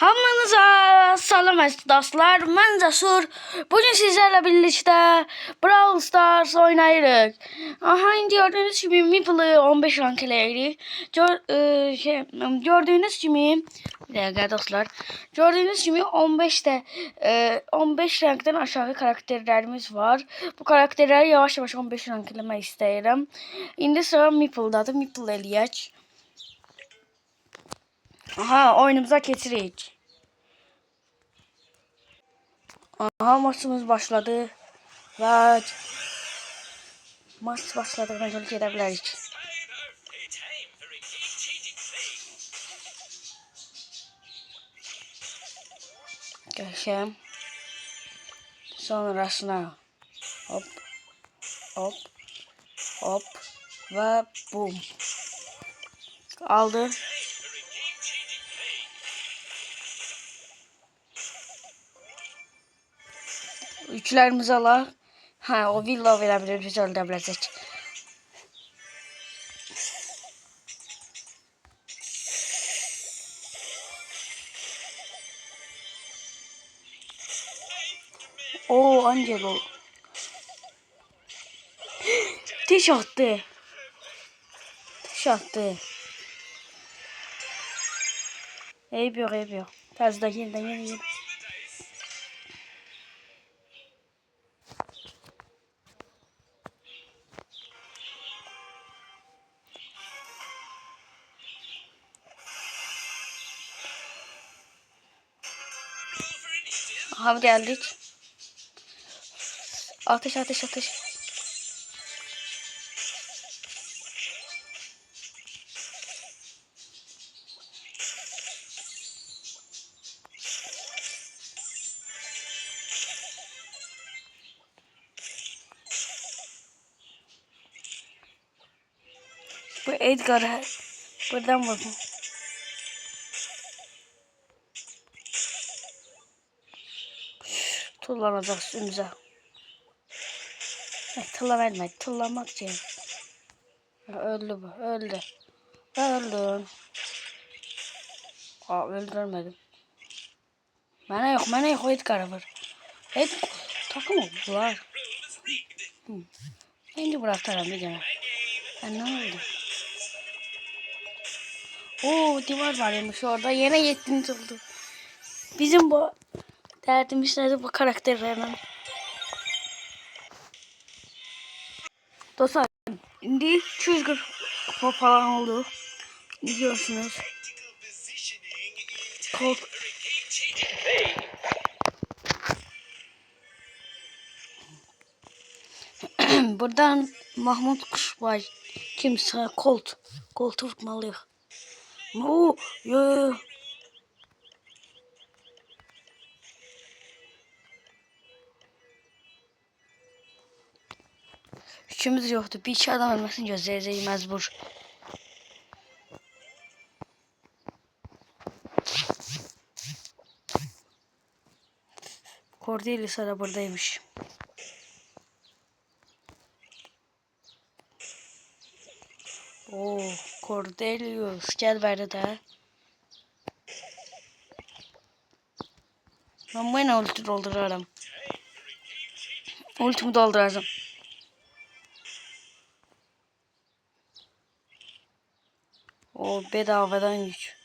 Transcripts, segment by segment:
Hamınıza salam əziz dostlar. Mən Cəsur. Bugün sizlərlə birlikdə Brawl Stars oynayırıq. Aha, indi gördüyünüz kimi Meeple'ı 15 rank eləyirik. Gör, e, şey, gördüyünüz kimi bir dəqiqə dostlar. Gördüyünüz kimi 15 də e, 15 rankdan aşağı karakterlərimiz var. Bu karakterləri yavaş-yavaş 15 rank eləmək istəyirəm. İndi sıra Meeple'dadır. Meeple eləyək. Aha oyunumuza keçirik. Aha maçımız başladı. Və maç başladığına görə gedə bilərik. Qəşəm. Sonrasına hop hop hop və bum. Aldı. Yüklərimizi alaq. Hə, o villa verə bilir, biz öldürə biləcək. Oo, Angelo. Teş attı. Teş attı. Eyb yox, eyb yox. Təzədən Aha geldik. Ateş ateş ateş. Bu Edgar buradan vurdum. Tullanacak üstümüze. Tılla verme. Tıllamak için. Öldü bu. Öldü. Öldüm. Aa öldürmedim. Bana yok. Bana yok. Edgar var. Ed takım oldular. Hı. Bence bıraktılar bir gene. Ben ne oldu? Oo divar varmış orada. Yine yettiniz oldu. Bizim bu derdimiz nedir bu karakterlerle? Dostlar şimdi 240 kupa falan oldu. Biliyorsunuz. Kol... Buradan Mahmut Kuşbay kimse Colt. Colt'u vurmalıyıq. Oo, yo, yo. Yo. Üçümüz yoktu. Bir iki adam ölmesin gözleyeceği mecbur. Cordelis da buradaymış. Oo, Cordelius gel bari de. Ben yine ulti doldurarım. Ultimi dolduracağım. O bedavadan güç.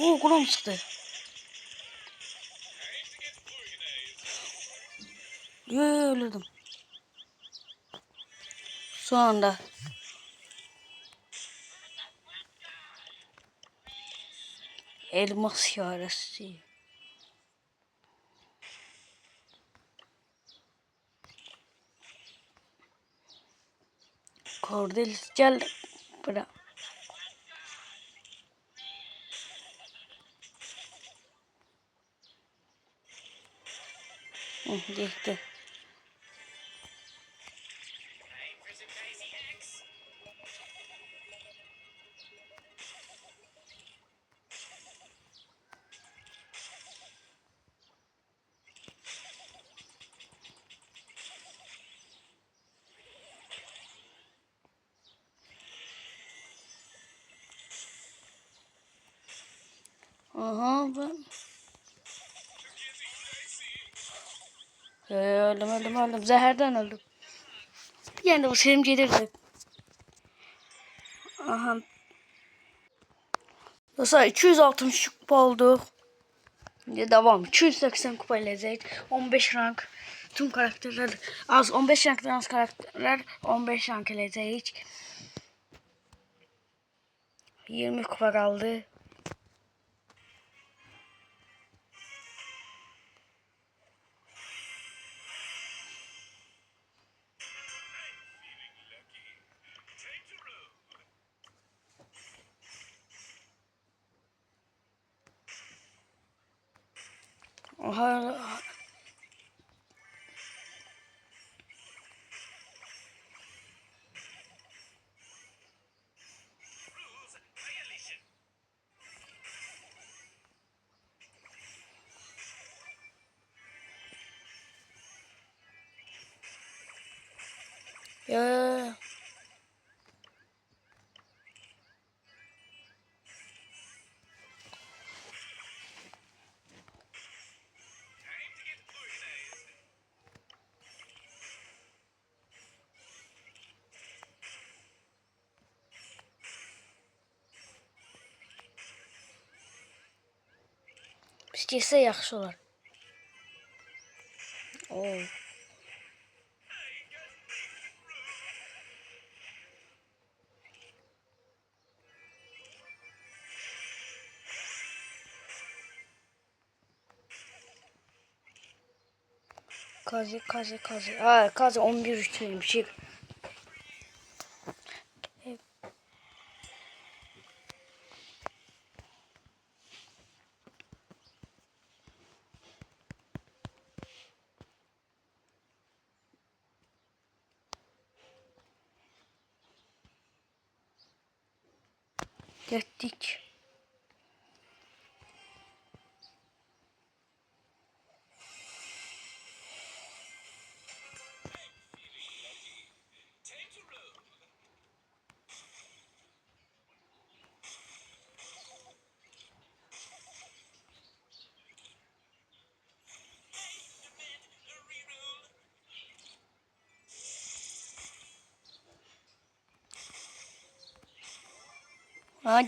Oo kulağım çıktı. Yo yo öldürdüm. Son anda. Elmas yarası. Cordelis gel. Bırak. Hı, Aha ben. Yo, yo, öldüm öldüm öldüm. Zehirden öldüm. De bu serim gelirdi. Aha. Dostlar 260 kupa oldu. Şimdi devam. 280 kupa ile Zeyt. 15 rank. Tüm karakterler az 15 ranktan az karakterler 15 rank ile Zeyt. 20 kupa kaldı. Ya. İstəyirsə yaxşı olar. Oo. Kazi kazi kazi. Ha kazi 11 üçlüyüm. Şey. Getdik. Ha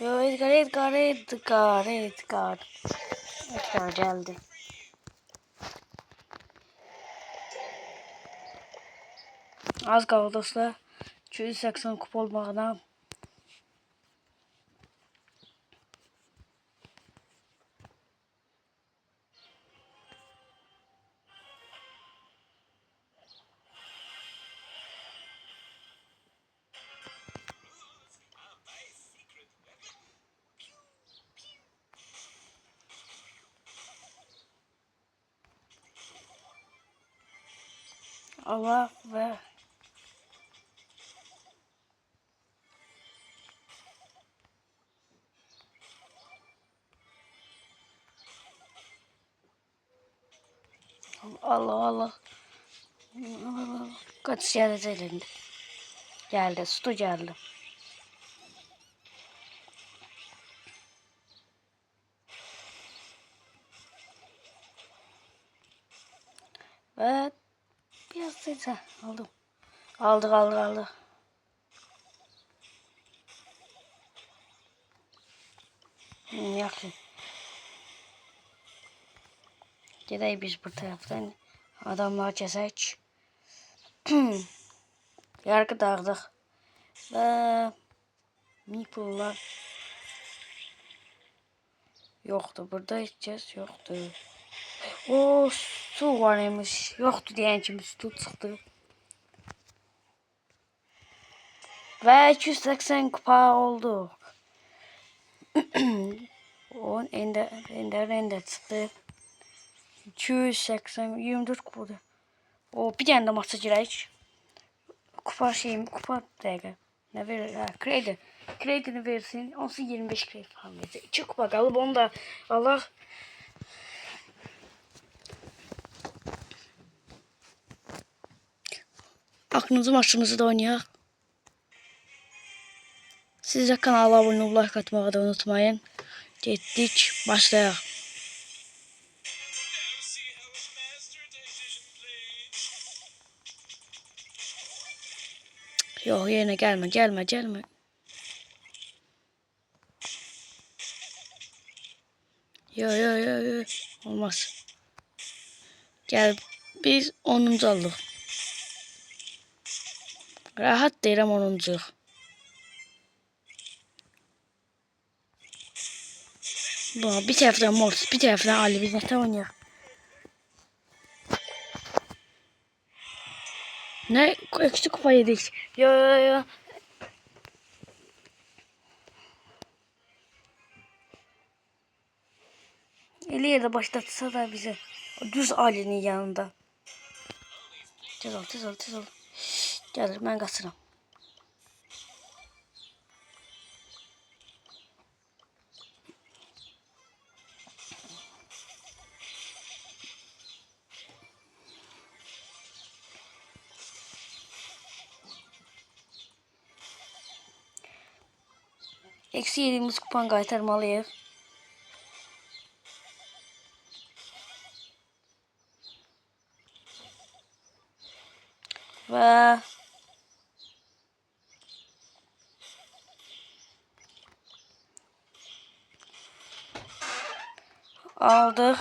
Edgar Edgar Edgar Edgar Edgar geldi. Az kaldı dostlar. 280 kupa olmağına. Allah ve Allah Allah. Allah. Kaç geldi elinde. Geldi. Su geldi. Ve da aldım. Aldık aldık aldık. Hmm, yakın. Gidelim biz bu taraftan. Adamlar kesek. Yargı dağıdık. Ve Meeple'lar yoktu. Burada içeceğiz yoktu. O su varmış. Yoktu diyen kimi su çıktı. Ve 280 kupa oldu. o ender ender ender çıktı. 280 24 kupada. O bir tane de maça girək. Kupa şeyim, kupa dəqiqə. Ne verir? Ha, kredi. Kredini versin. Onsu 25 kredi falan verecek. İki kupa kalıp onu da Allah Aklınızı maçınızı da oynayaq. Siz de kanala abone olub like atmağı da unutmayın. Getdik, başlayaq. Yok yerine gelme, gelme, gelme. Yo yo yo yo. Olmaz. Gel biz 10. olduk. Rahat deyirəm 10. Bu bir tərəfdən Mortis, bir tərəfdən Ali biz nətə oynayaq? Ne? Eksi kupa yedik. Yo yo yo. Eli yerde başlatsa da bize. Düz Ali'nin yanında. Tez ol, tez ol, tez ol. Gelir, ben kaçıram. Eksi yediğimiz kupan kaytarmalıyız. Ve aldık.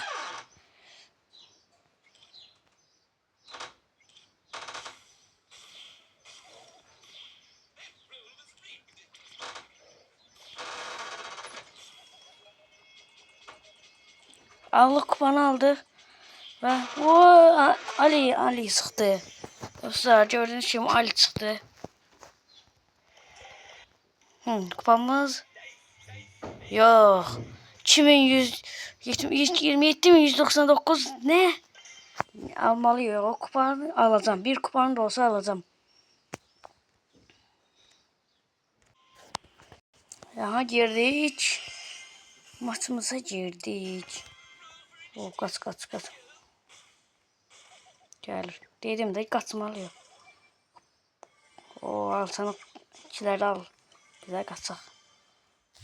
Aldık kupanı aldık. Ve o Ali Ali sıktı. Dostlar gördüğünüz gibi Ali çıktı. Hı, kupamız yok. 2100 127 mi 199 ne? Almalıyım. O kupanı alacağım. Bir kupanı da olsa alacağım. Aha girdik. Maçımıza girdik. O kaç kaç kaç. Gelir. Dedim de kaçmalıyım. O al sana ikileri al. Bize kaçak.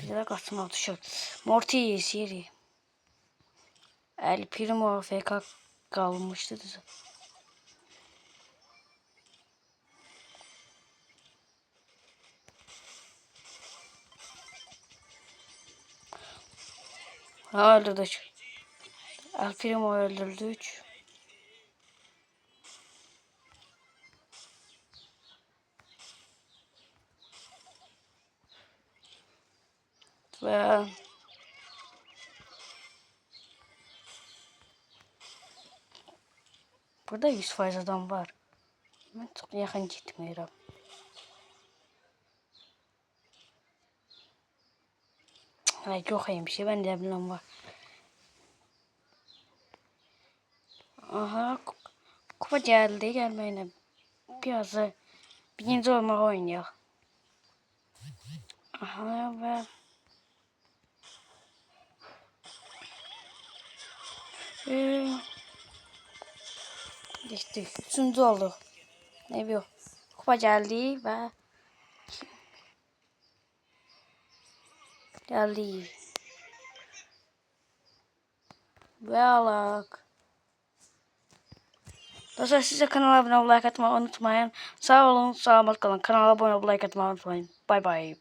Bize kaçma düşür. Mortis yeri. El Primo FK kalmıştı. Ha öldürdü. El Primo öldürdü 3. Ve Burada 100 faiz adam var. Ben çok yakın gitmiyorum. Ay çok iyi bir şey. Ben de bilmem var. Aha kup- kupa geldi gelmeyle. Biraz da birinci olmak oynuyor. Aha ve Ee, Geçti. Üçüncü oldu. Ne bileyim. Kupa geldi ve geldi. Ve alak. Dostlar size kanala abone olmayı like atmayı unutmayın. Sağ olun, sağlık kalın. Kanala abone olmayı like atmayı unutmayın. Bay bay.